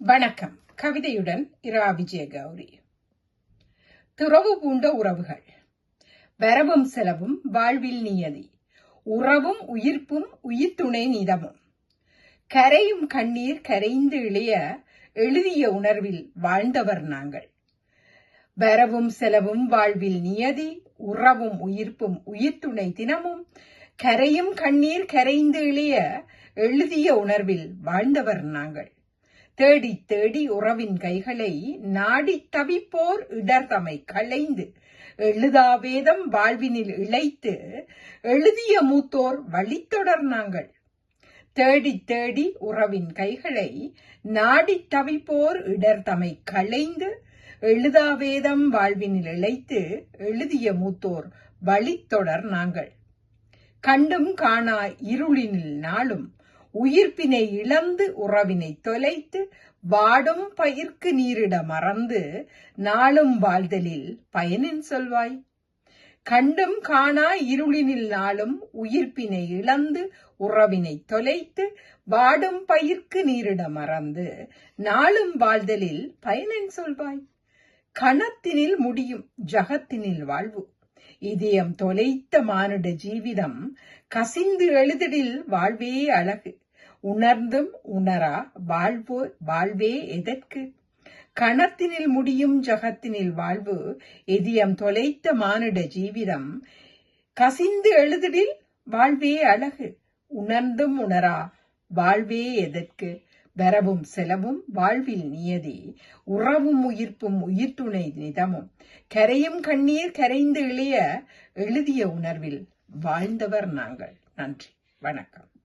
வணக்கம். கவிதையுடன் இரா விஜய கௌரி துறவு பூண்ட உறவுகள். வரவும் செலவும் வாழ்வில் நியதி. உறவும் உயிர்ப்பும் உயிர்த்துணை நிதமும். கரையும் கண்ணீர் கரைந்து இளைய எழுதிய உணர்வில் வாழ்ந்தவர் நாங்கள். வரவும் செலவும் வாழ்வில் நியதி. உறவும் உயிர்ப்பும் உயிர்த்துணை தினமும். கரையும் கண்ணீர் கரைந்து இளைய எழுதிய உணர்வில் வாழ்ந்தவர் நாங்கள். தேடி தேடி உறவின் கைகளை நாடித் தவிப்போர் இடர்தமை களைந்து. எழுதாவேதம் வாழ்வினில் இழைத்து எழுதிய மூத்தோர் வழித்தொடர் நாங்கள். தேடி தேடி உறவின் கைகளை நாடித் தவிப்போர் இடர்தமை களைந்து எழுதாவேதம் வாழ்வினில் இழைத்து எழுதிய மூத்தோர் வழித்தொடர் நாங்கள். கண்டும் காணா இருளினில் நாளும் உயிர்ப்பினை இழந்து உறவினை தொலைத்து வாடும் பயிர்க்கு நீரிட மறந்து நாளும் வாழ்தலில் பயனின் சொல்வாய். கண்டும் காணா இருளினில் நாளும் உயிர்ப்பினை இழந்து உறவினை தொலைத்து வாடும் பயிர்க்கு நீரிட மறந்து நாளும் வாழ்தலில் பயனின் சொல்வாய். கணத்தினில் முடியும் ஜகத்தினில் வாழ்வு. இதயம் தொலைத்த மானுட ஜீவிதம் கசிந்து எழுதிடில் வாழ்வே அழகு. உணர்ந்தும் உணரா வாழ்வோ வாழ்வே எதற்கு? கணத்தினில் முடியும் ஜகத்தினில் வாழ்வு எதியம் தொலைத்த மானிட ஜீவிதம். கசிந்து எழுதிடில் வாழ்வே அழகு உணர்ந்தும் உணரா வாழ்வே எதற்கு? வரவும் செலவும் வாழ்வில் நியதி உறவும் உயிர்ப்பும் உயிர்த்துணை நிதமும். கரையும் கண்ணீர் கரைந்து இளைய எழுதிய உணர்வில் வாழ்ந்தவர் நாங்கள். நன்றி வணக்கம்.